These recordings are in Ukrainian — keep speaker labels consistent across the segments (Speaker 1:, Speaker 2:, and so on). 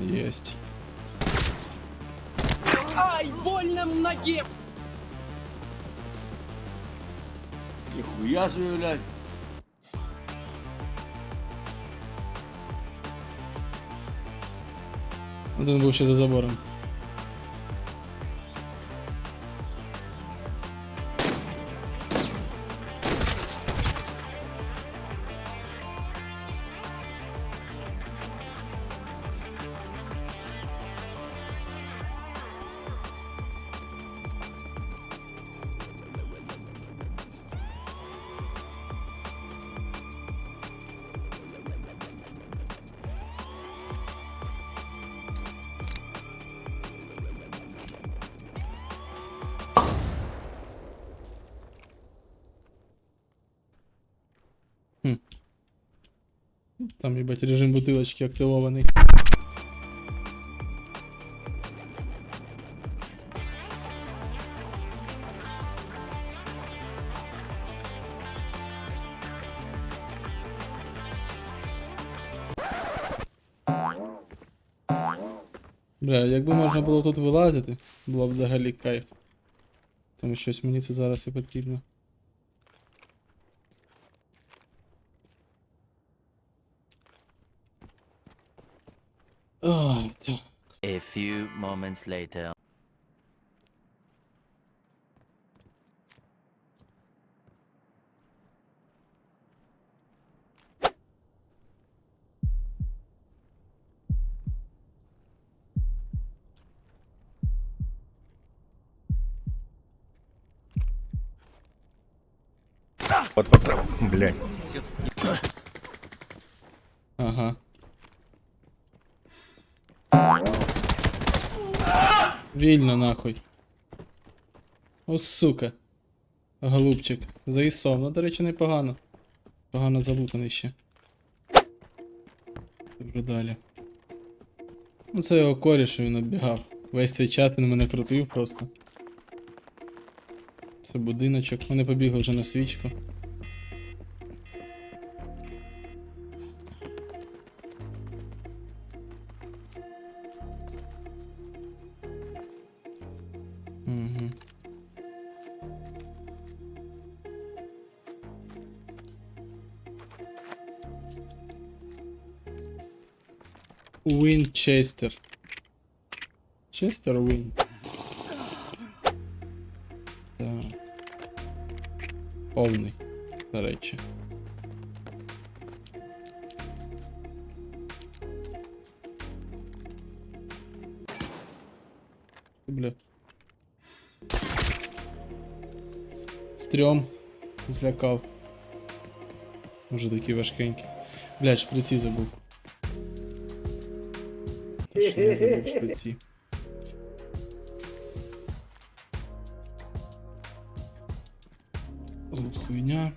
Speaker 1: Єсть.
Speaker 2: Ай, больно в ноге!
Speaker 3: Ніхуя собі, блядь.
Speaker 1: Один був ще за забором. Там, їбать, режим бутилочки активований. Бля, якби можна було тут вилазити, було б взагалі кайф. Тому щось мені це зараз і потрібно.
Speaker 4: few moments later.
Speaker 5: Вот, вот, блядь.
Speaker 1: Ага. Вільно нахуй. О, сука. Голубчик. Заїсов. Ну, до речі, непогано. Погано залутаний ще. Добре далі. Ну це його коріш, він оббігав. Весь цей час він мене крутив просто. Це будиночок. Вони побігли вже на свічку. Вінчестер. Честер Він. Так. Повний, до речі. Бля. Стрьом. Злякав. Може такі важкенькі. Блядь, шприці забув. Точно не забув шприці. Тут хуйня.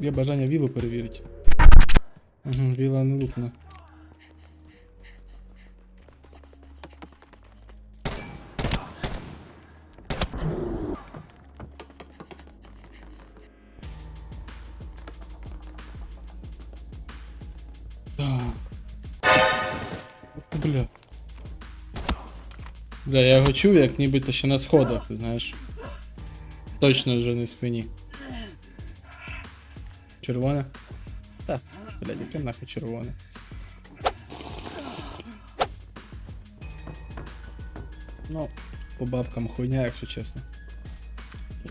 Speaker 1: Є бажання вілу перевірити. Угу, віла не лутана. Бля, я його чув, як нібито ще на сходах, ти знаєш. Точно вже не спині. Червоне? Так, блядь, яке нахуй червоне. Ну, по бабкам хуйня, якщо чесно.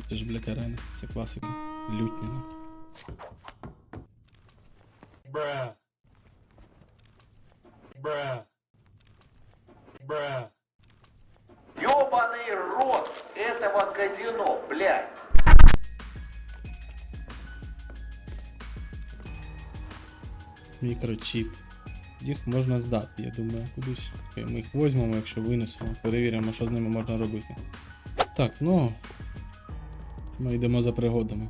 Speaker 1: Це ж, блядь, арена, це класика. Лютніна.
Speaker 5: Bruh. Bruh.
Speaker 1: Мікрочіп. Їх можна здати, я думаю, кудись. Ми їх візьмемо, якщо винесемо, перевіримо, що з ними можна робити. Так, ну. Ми йдемо за пригодами.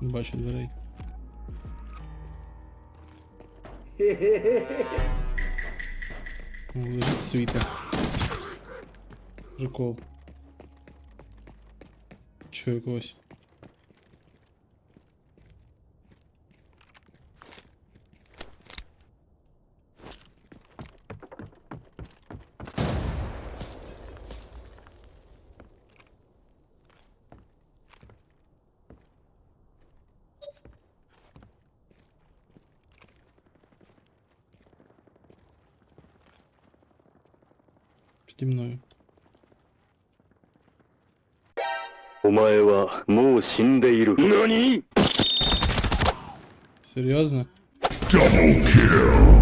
Speaker 1: Не бачу дверей. Лежить світа. Прикол. іншого якогось. Піді мною.
Speaker 6: お前はもう死んでいる。何
Speaker 1: Серйозно?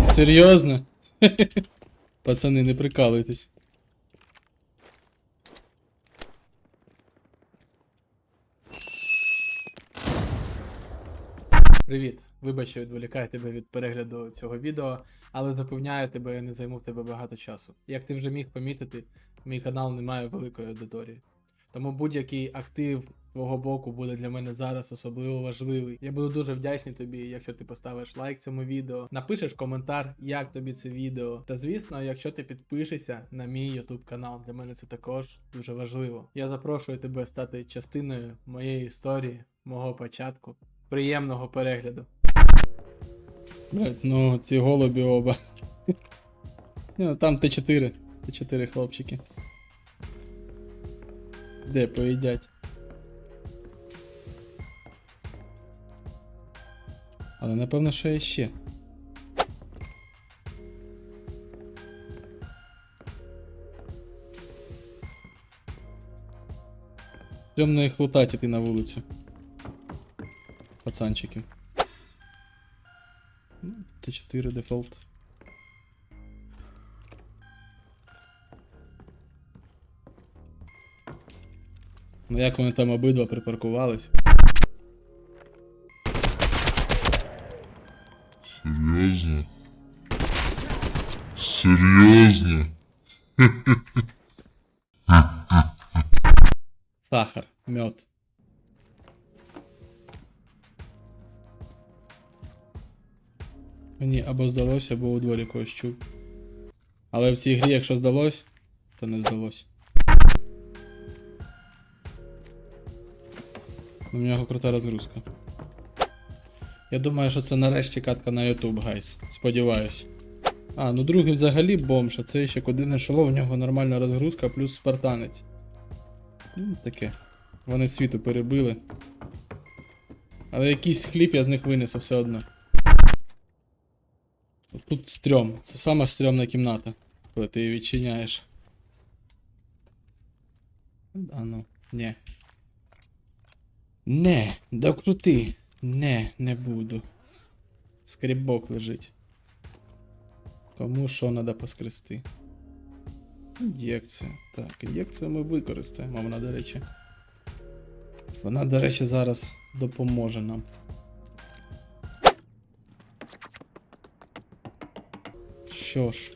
Speaker 1: Серйозно? Пацани, не прикалуйтесь. Привіт! Вибач, що відволікаю тебе від перегляду цього відео, але запевняю тебе, я не займу в тебе багато часу. Як ти вже міг помітити, мій канал не має великої аудиторії. Тому будь-який актив з твого боку буде для мене зараз особливо важливий. Я буду дуже вдячний тобі, якщо ти поставиш лайк цьому відео, напишеш коментар, як тобі це відео. Та звісно, якщо ти підпишешся на мій YouTube канал, для мене це також дуже важливо. Я запрошую тебе стати частиною моєї історії, мого початку. Приємного перегляду. Блять, ну ці голубі оба. Ну там Т4. Т4 хлопчики. Де поїдять? Але напевно, що є ще. Темно їх лутать іти на вулицю. Пацанчики. Ну, Т4 дефолт. Ну як вони там обидва припаркувались?
Speaker 7: Серьезно? Серьезно?
Speaker 1: Сахар, мед. Мені або здалося, або у дворі когось чув. Але в цій грі, якщо здалось, то не здалось. У нього крута розгрузка. Я думаю, що це нарешті катка на YouTube, гайс. Сподіваюсь. А, ну другий взагалі бомж, а це ще куди не шло, в нього нормальна розгрузка плюс спартанець. Ну, таке. Вони світу перебили. Але якийсь хліб я з них винесу все одно. Тут стрьом. Це сама стрьомна кімната, коли ти її відчиняєш. А ну, не. Не, докрути. Не, не буду. Скрібок лежить. Кому що треба поскрести? Ін'єкція. Так, ін'єкцію ми використаємо, вона, до речі. Вона, до речі, зараз допоможе нам. Що ж,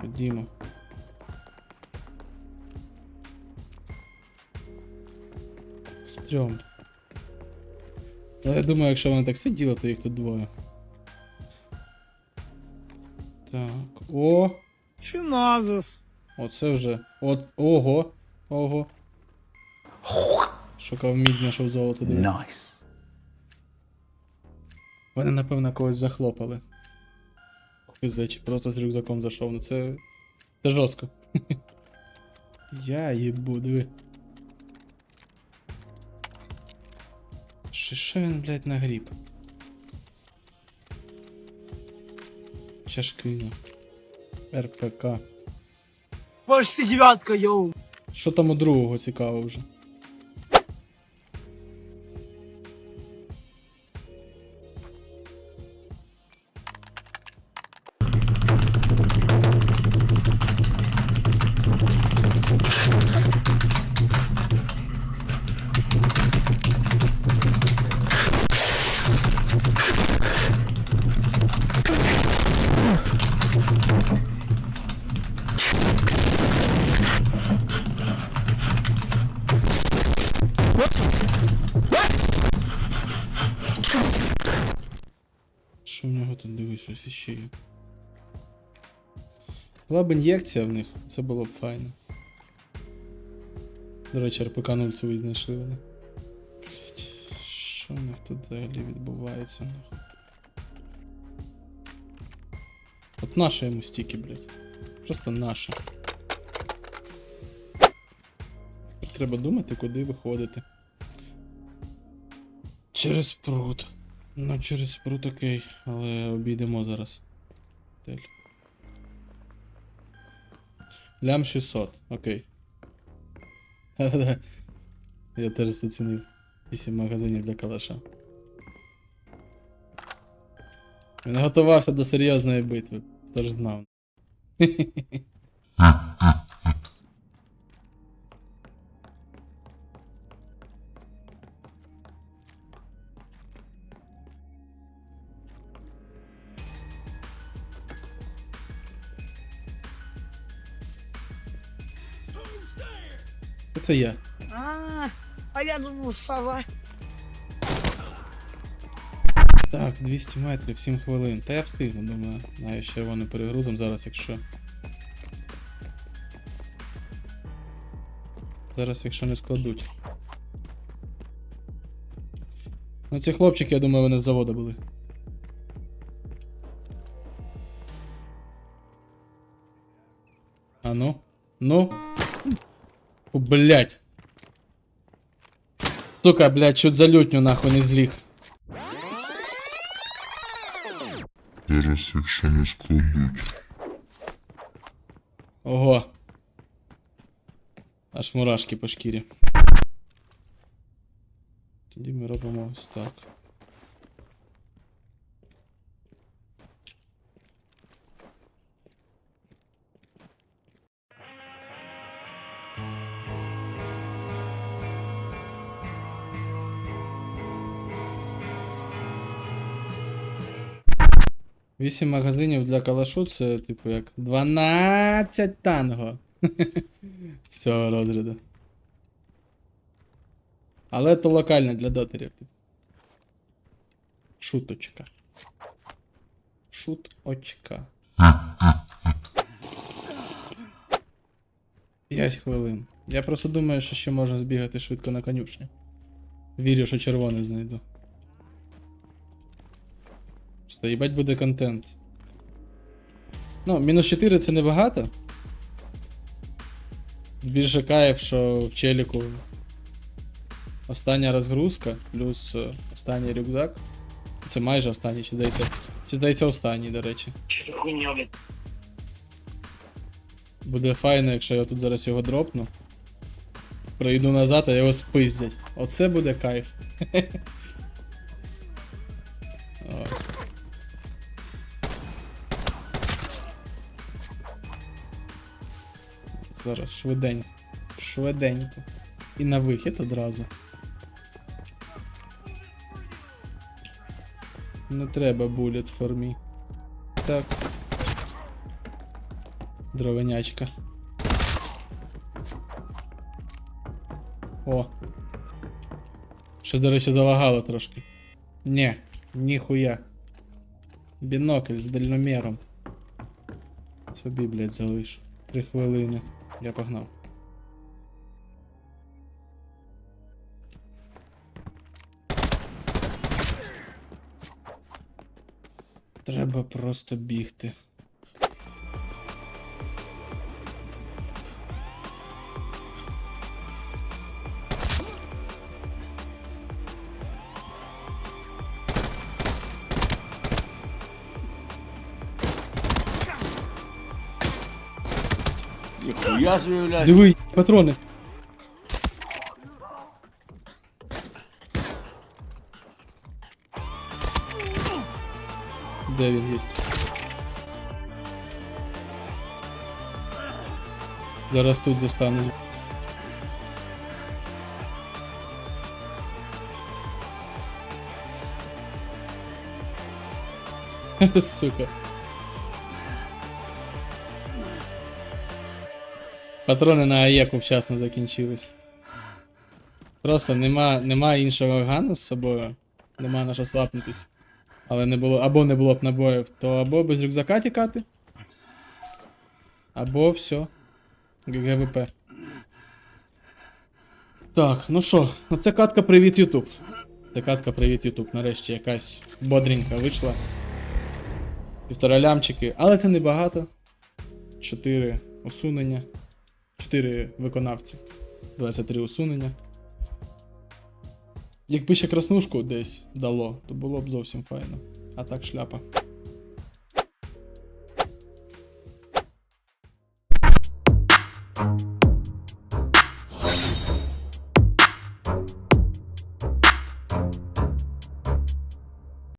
Speaker 1: ходімо. Стрьом. Ну, я думаю, якщо вони так сиділи, то їх тут двоє. Так, о!
Speaker 2: Чиназус.
Speaker 1: Оце вже. От. Ого. Ого. Шукав міць, знайшов золото.
Speaker 3: Найс.
Speaker 1: Вони, напевно, когось захлопали. Хизе, просто з рюкзаком зайшов. Ну це. Це жорстко. Я їбу, диви. Що, що він, блядь, нагріб? Чашкина. РПК.
Speaker 2: Почти девятка, йоу.
Speaker 1: Що там у другого цікаво вже? Дивись, щось є. Була б ін'єкція в них, це було б файно. До речі, РПК 0 цю знайшли вони. Що в них тут взагалі відбувається, нахуй? От наше йому стіки, блять. Просто. Тепер треба думати, куди виходити. Через пруд. Ну, через пруд окей, але обійдемо зараз. Лям 600, окей. Я теж зацінив. 8 магазинів для калаша. Він готувався до серйозної битви. Тож знав. Це я.
Speaker 2: А, а я думал, сова.
Speaker 1: Так, 200 метрів, 7 хвилин. Та я встигну, думаю. Навіть з червоним перегрузом зараз, якщо. Зараз, якщо не складуть. Ну, ці хлопчики, я думаю, вони з заводу були. А ну? Ну? О, блять. Сука, блять, чуть за лютню нахуй не зліг.
Speaker 7: Зараз, якщо не складуть.
Speaker 1: Ого. Аж мурашки по шкірі. Тоді ми робимо ось так. Вісім магазинів для калашу це, типу, як 12 танго. Цього розряду. Але це локально для дотерів. типу. Шуточка. Шуточка. 5 хвилин. Я просто думаю, що ще можна збігати швидко на конюшню. Вірю, що червоний знайду. Просто їбать буде контент. Ну, мінус 4 це небагато. Більше кайф, що в челіку остання розгрузка, плюс е, останній рюкзак. Це майже останній, чи здається. Чи здається останній, до речі. Буде файно, якщо я тут зараз його дропну. Пройду назад, а його спиздять. Оце буде кайф. О. Зараз швиденько. Швиденько. І на вихід одразу. Не треба булет в формі. Так. Дровенячка. О. Щось, до речі, залагало трошки. Ні, ніхуя. Бінокль з дальноміром. Собі, блядь, залиш. Три хвилини. Я погнав. Треба просто бігти.
Speaker 3: Ніхуя собі, блядь.
Speaker 1: Диви, патрони. Де він єсть? Зараз тут застану. Сука. Патрони на АЕКу вчасно закінчились. Просто нема, нема іншого гана з собою. Нема на що слапнутись. Але не було, або не було б набоїв, то або без рюкзака тікати. Або все. ГГВП. Так, ну що, ну це катка Привіт Ютуб. Це катка Привіт Ютуб. Нарешті якась бодренька вийшла. Півтора лямчики. Але це небагато. Чотири усунення. 4 виконавці. 23 усунення. Якби ще краснушку десь дало, то було б зовсім файно. А так шляпа.
Speaker 7: Зараз,